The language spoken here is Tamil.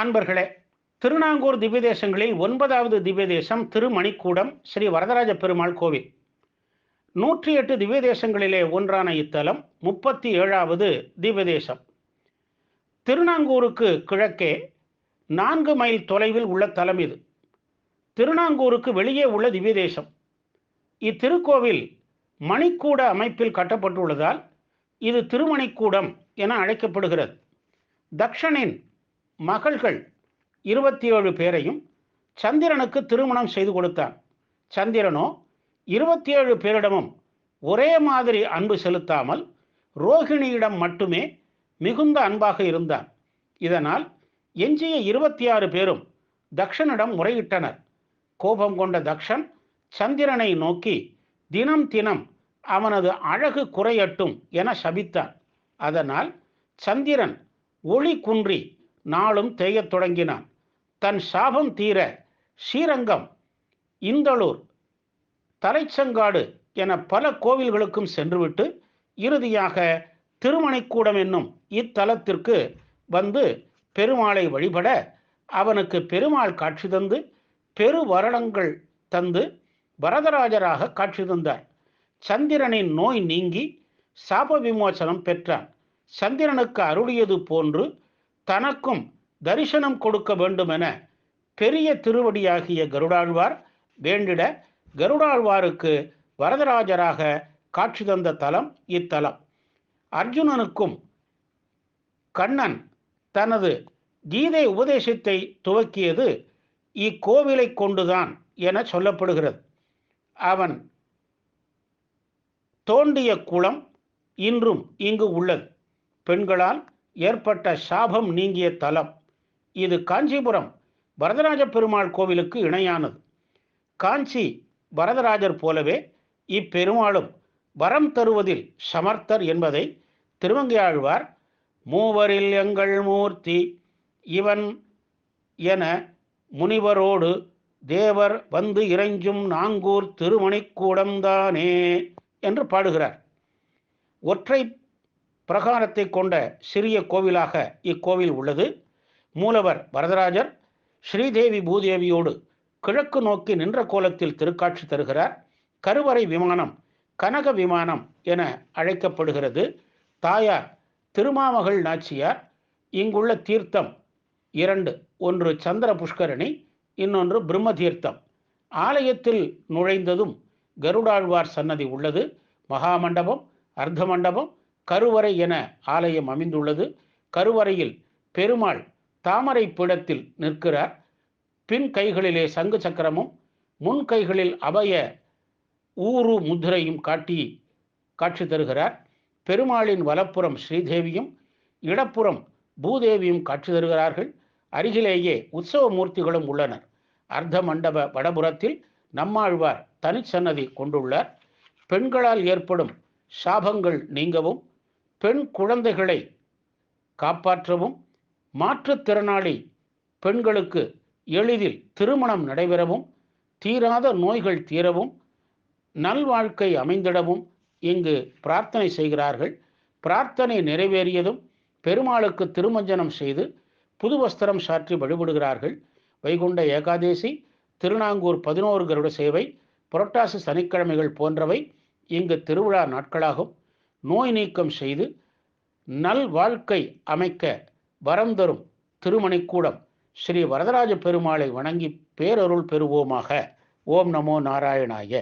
அன்பர்களே திருநாங்கூர் திவ்ய தேசங்களில் ஒன்பதாவது திவ்ய தேசம் திருமணிக்கூடம் ஸ்ரீ வரதராஜ பெருமாள் கோவில். நூற்றி எட்டு திவ்ய தேசங்களிலே ஒன்றான இத்தலம் முப்பத்தி ஏழாவது திவ்ய தேசம் திருநாங்கூருக்கு கிழக்கே நான்கு மைல் தொலைவில் உள்ள தலம் இது. திருநாங்கூருக்கு வெளியே உள்ள திவ்ய தேசம் இத்திருக்கோவில் மணிக்கூட அமைப்பில் கட்டப்பட்டுள்ளதால் இது திருமணிக்கூடம் என அழைக்கப்படுகிறது. தக்ஷனின் மகள்கள் இருபத்தி ஏழு பேரையும் சந்திரனுக்கு திருமணம் செய்து கொடுத்தான். சந்திரனோ இருபத்தி ஏழு பேரிடமும் ஒரே மாதிரி அன்பு செலுத்தாமல் ரோகிணியிடம் மட்டுமே மிகுந்த அன்பாக இருந்தான். இதனால் எஞ்சிய இருபத்தி ஆறு பேரும் தக்ஷனிடம் முறையிட்டனர். கோபம் கொண்ட தக்ஷன் சந்திரனை நோக்கி தினம் தினம் அவனது அழகு குறையட்டும் என சபித்தான். அதனால் சந்திரன் ஒளி குன்றி நாளும் தேயத் தொடங்கினான். தன் சாபம் தீர ஸ்ரீரங்கம் இந்தளூர் தலைச்சங்காடு என பல கோவில்களுக்கும் சென்றுவிட்டு இறுதியாக திருமணிக்கூடம் என்னும் இத்தலத்திற்கு வந்து பெருமாளை வழிபட அவனுக்கு பெருமாள் காட்சி தந்து பெரு வருடங்கள் தந்து வரதராஜராக காட்சி தந்தார். சந்திரனின் நோய் நீங்கி சாப விமோசனம் பெற்றான். சந்திரனுக்கு அருளியது போன்று தனக்கும் தரிசனம் கொடுக்க வேண்டுமென பெரிய திருவடியாகிய கருடாழ்வார் வேண்டிட கருடாழ்வாருக்கு வரதராஜராக காட்சி தந்த தலம் இத்தலம். அர்ஜுனனுக்கும் கண்ணன் தனது கீதை உபதேசத்தை துவக்கியது இக்கோவிலை கொண்டுதான் என சொல்லப்படுகிறது. அவன் தோண்டிய குளம் இன்றும் இங்கு உள்ளது. பெண்களால் ஏற்பட்ட சாபம் நீங்கிய தலம். இது காஞ்சிபுரம் வரதராஜ பெருமாள் கோவிலுக்கு இணையானது. காஞ்சி வரதராஜர் போலவே இப்பெருமாளும் வரம் தருவதில் சமர்த்தர் என்பதை திருவங்கையாழ்வார் மூவரில் எங்கள் மூர்த்தி இவன் என முனிவரோடு தேவர் வந்து இறைஞ்சும் நாங்கூர் திருமணிக்கூடம்தானே என்று பாடுகிறார். ஒற்றை பிரகாரத்தை கொண்ட சிறிய கோவிலாக இக்கோவில் உள்ளது. மூலவர் வரதராஜர் ஸ்ரீதேவி பூதேவியோடு கிழக்கு நோக்கி நின்ற கோலத்தில் திருக்காட்சி தருகிறார். கருவறை விமானம் கனக விமானம் என அழைக்கப்படுகிறது. தாயார் திருமாமகள் நாச்சியார். இங்குள்ள தீர்த்தம் இரண்டு ஒன்று சந்திர புஷ்கரணி இன்னொன்று பிரம்ம தீர்த்தம் ஆலயத்தில் நுழைந்ததும் கருடாழ்வார் சன்னதி உள்ளது. மகாமண்டபம் அர்த்த மண்டபம் கருவறை என ஆலயம் அமைந்துள்ளது. கருவறையில் பெருமாள் தாமரை பீடத்தில் நிற்கிறார். பின் கைகளிலே சங்கு சக்கரமும் முன் கைகளில் அபய ஊரு முத்திரையும் காட்டி காட்சி தருகிறார். பெருமாளின் வலப்புறம் ஸ்ரீதேவியும் இடப்புறம் பூதேவியும் காட்சி தருகிறார்கள். அருகிலேயே உற்சவ மூர்த்திகளும் உள்ளனர். அர்த்த மண்டப வடபுறத்தில் நம்மாழ்வார் தனிச்சன்னதி கொண்டுள்ளார். பெண்களால் ஏற்படும் சாபங்கள் நீங்கவும் பெண் குழந்தைகளை காப்பாற்றவும் மாற்றுத்திறனாளி பெண்களுக்கு எளிதில் திருமணம் நடைபெறவும் தீராத நோய்கள் தீரவும் நல்வாழ்க்கை அமைந்திடவும் இங்கு பிரார்த்தனை செய்கிறார்கள். பிரார்த்தனை நிறைவேறியதும் பெருமாளுக்கு திருமஞ்சனம் செய்து புது வஸ்திரம் சாற்றி வழிபடுகிறார்கள். வைகுண்ட ஏகாதேசி திருநாங்கூர் பதினோரு கருட சேவை புரட்டாசி சனிக்கிழமைகள் போன்றவை இங்கு திருவிழா நாட்களாகும். நோய் நீக்கம் செய்து நல் வாழ்க்கை அமைக்க வரம் தரும் திருமணிக்கூடம் ஸ்ரீ வரதராஜ பெருமாளை வணங்கி பேரருள் பெறுவோமாக. ஓம் நமோ நாராயணாய.